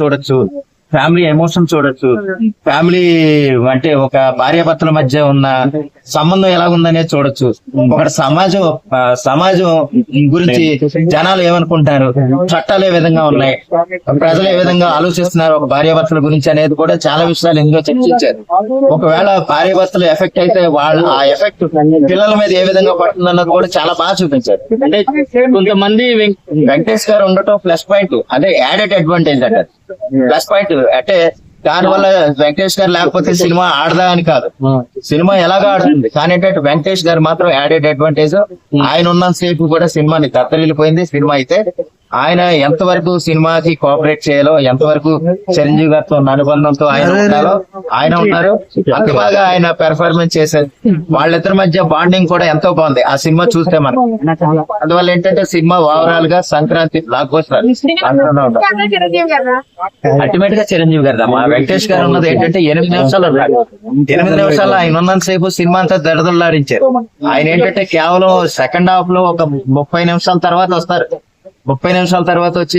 చూడొచ్చు. Family emotion చూడొచ్చు. Family అంటే ఒక భార్యాభర్తల మధ్య ఉన్న సంబంధం ఎలా ఉందనేది చూడొచ్చు. ఒక సమాజం సమాజం గురించి జనాలు ఏమనుకుంటారు? చట్టాలు ఏ విధంగా ఉన్నాయి? ప్రజలు ఏ విధంగా ఆలోచిస్తున్నారు ఒక భార్యాభర్తల గురించి అనేది కూడా చాలా విషయాలు ఇందులో చర్చించారు. ఒకవేళ భార్యాభర్తలు ఎఫెక్ట్ అయితే వాళ్ళ ఆ ఎఫెక్ట్ పిల్లల మీద ఏ విధంగా పడుతుందన్నది కూడా చాలా బాగా చూపించారు. అంటే కొంతమంది వెంకటేష్ గారు ఉండటం ప్లస్ పాయింట్. అదే యాడెడ్ అడ్వాంటేజ్ అంటారు. ప్లస్ పాయింట్ అంటే దాని వల్ల వెంకటేష్ గారు లేకపోతే సినిమా ఆడదా అని కాదు. సినిమా ఎలాగా ఆడుతుంది? కానీ ఏంటంటే వెంకటేష్ గారు మాత్రం యాడెడ్ అడ్వాంటేజ్ ఆయన ఉన్న సేపు కూడా సినిమాని దత్తరిల్లిపోయింది. సినిమా అయితే ఆయన ఎంతవరకు సినిమాకి కోఆపరేట్ చేయాలో ఎంతవరకు చిరంజీవి గారితో అనుబంధంతో ఆయన ఉండాలో ఆయన ఉన్నారు అంత బాగా ఆయన పెర్ఫార్మెన్స్ చేశారు. వాళ్ళిద్దరి మధ్య బాండింగ్ కూడా ఎంతో బాగుంది. ఆ సినిమా చూస్తే మనం. అందువల్ల ఏంటంటే సినిమా ఓవరాల్గా సంక్రాంతి బ్లాక్ బస్టర్ అల్టిమేట్గా చిరంజీవి గారు మా వెంకటేష్ గారు ఉన్నది ఏంటంటే ఎనిమిది నిమిషాలు. ఎనిమిది నిమిషాలు ఆయన ఉన్నంత సేపు సినిమా అంతా దడదల్లారించారు ఆయన ఏంటంటే కేవలం సెకండ్ హాఫ్లో ఒక ముప్పై నిమిషాల తర్వాత వస్తారు. ముప్పై నిమిషాల తర్వాత వచ్చి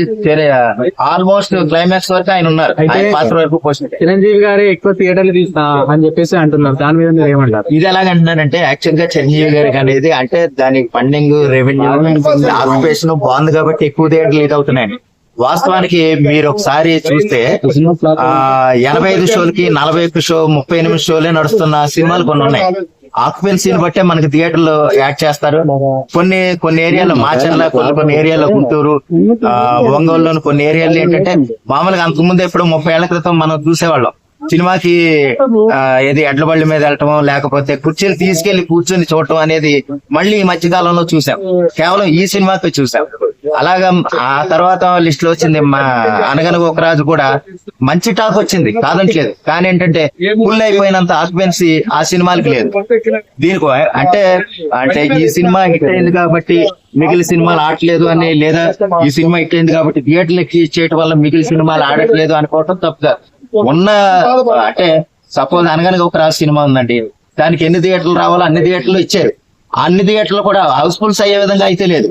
ఆల్మోస్ట్ క్లైమాక్స్ వరకు ఆయన ఉన్నారు. పాత్ర వరకు చిరంజీవి గారే ఎక్కువ థియేటర్లు తీస్తా అని చెప్పేసి అంటున్నారు. దాని మీద మీరు ఏమంటారు? ఇది ఎలాగంటున్నానంటే యాక్చువల్గా చిరంజీవి గారికి అనేది అంటే దానికి ఫండింగ్ రెవెన్యూ ఆక్యుపేషన్ బాగుంది కాబట్టి ఎక్కువ థియేటర్లు లీడ్ అవుతున్నాయి వాస్తవానికి మీరు ఒకసారి చూస్తే ఎనభై ఐదు షోలకి నలభై ఒక్క షో ముప్పై ఎనిమిది షోలే నడుస్తున్న సినిమాలు కొన్ని ఉన్నాయి. ఆక్యుపెన్సీని బట్టే మనకి థియేటర్లు యాడ్ చేస్తారు. కొన్ని కొన్ని ఏరియాలో మాచర్ల కొన్ని కొన్ని ఏరియాలో గుంటూరు ఒంగోలులోని కొన్ని ఏరియాలు ఏంటంటే మామూలుగా అంతకుముందు ఎప్పుడు ముప్పై ఏళ్ళ క్రితం మనం చూసేవాళ్ళం. సినిమాకి ఏది ఎడ్ల బళ్ళ మీద వెళ్ళటం లేకపోతే కుర్చీలు తీసుకెళ్ళి కూర్చొని చూడటం అనేది మళ్ళీ ఈ మధ్య కాలంలో చూసాం కేవలం ఈ సినిమాకి చూసాం. అలాగా ఆ తర్వాత లిస్ట్లో వచ్చింది మా అనగనగా ఒక రాజు కూడా మంచి టాక్ వచ్చింది కాదంటలేదు కానీ ఏంటంటే ఫుల్ అయిపోయినంత ఆక్యుపెన్సీ ఆ సినిమాలకి లేదు. దీనికి అంటే అంటే ఈ సినిమా హిట్ అయింది కాబట్టి మిగిలిన సినిమాలు ఆడట్లేదు అని లేదా ఈ సినిమా హిట్ అయింది కాబట్టి థియేటర్లకి చేయటం వల్ల మిగిలిన సినిమాలు ఆడట్లేదు అనుకోవటం తప్పు. ఉన్న అంటే సపోజ్ అనగానే ఒక రాజు సినిమా ఉందండి. దానికి ఎన్ని థియేటర్లు రావాలో అన్ని థియేటర్లు ఇచ్చారు. అన్ని థియేటర్లు కూడా హౌస్ఫుల్స్ అయ్యే విధంగా అయితే లేదు.